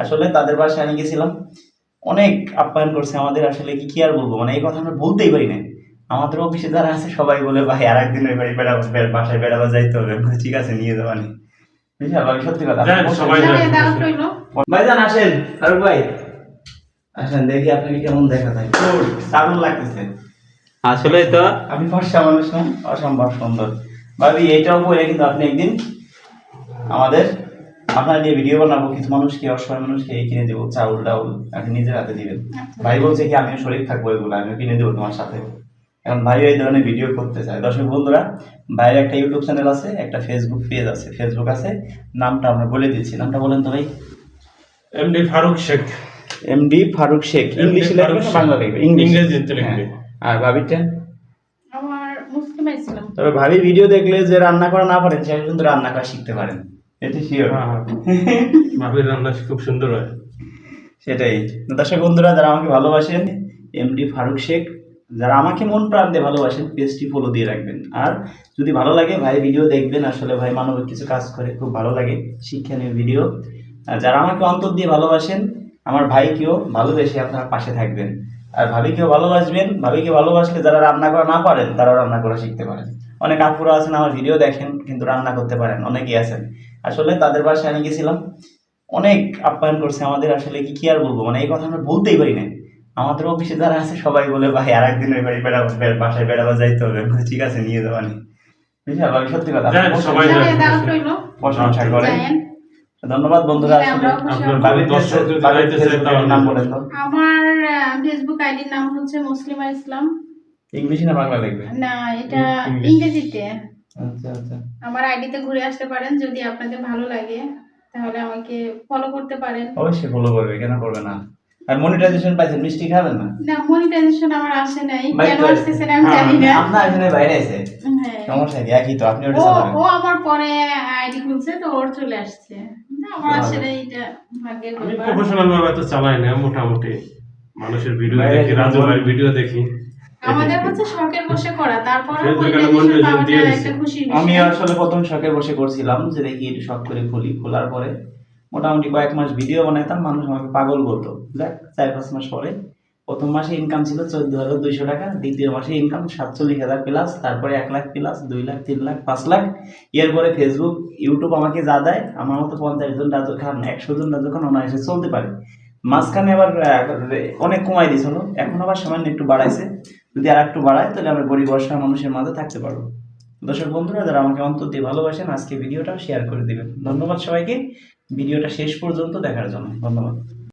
আসলে তাদের বাসায় আমি গেছিলাম। অনেক আপ্যায়ন করছে আমাদের আসলে কি কি আর বলব? মানে এই কথা আমরা বলতেই পারি না আমাদের অফিসে যারা আছে সবাই বলে ভাই আর একদিন ওই বাড়ি বেড়াবো বে- বাসায় বেড়াবো যাইতে হবে। ঠিক আছে নিয়ে যাব নি। বিশাল ভাই সত্যি কথা। ভাই যান আসেন। ফারুক ভাই। আসেন দেখি আপনাকে কেমন দেখা যায়। দারুণ লাগতেছে। আসলে তো আপনি ফর্সা মানুষ না অসম্ভব সুন্দর। ভাবি এইটাও বলে কিন্তু আপনি একদিন আমাদের আপনার নিয়ে ভিডিও বানাবো কিছু মানুষকে অসহায় মানুষকে এই কিনে দেবো চাউল ডাউল আপনি নিজের হাতে দিবেন। ভাই বলছে কি আমিও শরীর থাকব এগুলো আমিও কিনে দেবো তোমার সাথে। এখন ভাই এই ধরনের ভিডিও করতে চায়। দর্শক বন্ধুরা ভাইয়ের একটা ইউটিউব চ্যানেল আছে একটা ফেসবুক পেজ আছে ফেসবুক আছে নামটা আমরা বলে দিচ্ছি। নামটা বলেন তো ভাই। এমডি ফারুক শেখ। এমডি ফারুক শেখ ইংলিশে লিখবে না। বাংলা লিখবে ইংলিশ। ইংরেজিতে লিখবে। হ্যাঁ। আর ভাবিটা আমার মুসলিমা ইসলাম তবে ভাবি ভিডিও দেখলে যে রান্না করা না পারেন সে কিন্তু রান্না করা শিখতে পারেন। এটি শিওর ভাবির রান্না খুব সুন্দর হয়। সেটাই। দর্শক বন্ধুরা যারা আমাকে ভালোবাসেন এমডি ফারুক শেখ যারা আমাকে মন প্রাণ দিয়ে ভালোবাসেন পেজটি ফলো দিয়ে রাখবেন। আর যদি ভালো লাগে ভাই ভিডিও দেখবেন। আসলে ভাই মানবিক কিছু কাজ করে খুব ভালো লাগে শিক্ষণীয় ভিডিও আর যারা আমাকে অন্তর দিয়ে ভালোবাসেন আমার ভাইকেও ভালোবেসে আপনারা পাশে থাকবেন। আর ভাবিকেও ভালোবাসবেন ভাবিকে ভালোবাসলে যারা রান্না করা না পারেন তারা রান্না করা শিখতে পারেন। অনেক আপুরা আছেন আমার ভিডিও দেখেন কিন্তু রান্না করতে পারেন অনেকেই আছেন। আসলে তাদের বাসায় আমি গেছিলাম। অনেক আপ্যায়ন করছে আমাদের আসলে কি কি আর বলব? মানে এই কথা আমরা বলতেই পারি না আমাদের অফিসে যারা আছে সবাই বলে ভাই আর একদিন ওই বাড়ি বেড়াবো বাসায় বেড়াবো যাইতে হবে। ঠিক আছে নিয়ে যাব নি বিশাল ভাই সত্যি কথা। যান। হ্যাঁ। প্রশংসা করে ধন্যবাদ বন্ধুরা আমার ফেসবুক আইডির নাম হচ্ছে মুসলিমা ইসলাম। ইংলিশে না বাংলা লিখবে? না এটা ইংরেজিতে। আচ্ছা আচ্ছা। আমার আইডিতে ঘুরে আসতে পারেন যদি আপনাদের ভালো লাগে তাহলে আমাকে ফলো করতে পারেন। অবশ্যই ফলো করবে কেন করবে না? আর মনিটাইজেশন পাইছেন মিষ্টি খাবেন না? না মনিটাইজেশন আমার আসে নাই। কেন আসতেছে না আমি হ্যাঁ, জানি না। আপনার এখানে বাইরে আছে। হ্যাঁ। সমস্যা কি? একই তো আপনি ওটা ও চালাবেন। ও আমার পরে আইডি খুলছে তো ওর চলে আসছে। না, আমার। আসলে এটা ভাগ্যের আমি প্রফেশনাল ভাবে তো চালাই না মোটামুটি। মানুষের ভিডিও দেখি রাজু ভাইয়ের ভিডিও দেখি। আমাদের হচ্ছে শখের আমি আসলে প্রথম শখে বসে করছিলাম যে দেখি একটু শখ করে খুলি। খোলার পরে মোটামুটি কয়েক মাস ভিডিও বানাইতাম মানুষ আমাকে পাগল বলতো যাক চার পাঁচ মাস পরে প্রথম মাসে ইনকাম ছিল চোদ্দ হাজার দুইশো টাকা দ্বিতীয় মাসে ইনকাম সাতচল্লিশ হাজার প্লাস তারপরে এক লাখ প্লাস দুই লাখ তিন লাখ পাঁচ লাখ। এরপরে ফেসবুক ইউটিউব আমাকে যা দেয় আমার মতো পঞ্চাশ জন রাজু খান একশো জন রাজু খান অনায়াসে চলতে পারে। মাঝখানে আবার অনেক কমাই দিয়েছিল এখন আবার সামান্য একটু বাড়াইছে। যদি আর একটু বাড়ায়, তাহলে আমরা গরিব অসহায় মানুষের মাঝে থাকতে পারব। দর্শক বন্ধুরা, যারা আমাকে অন্তর দিয়ে ভালোবাসেন, আজকে ভিডিওটা শেয়ার করে দেবেন। ধন্যবাদ সবাইকে। ভিডিওটা শেষ পর্যন্ত দেখার জন্য ধন্যবাদ।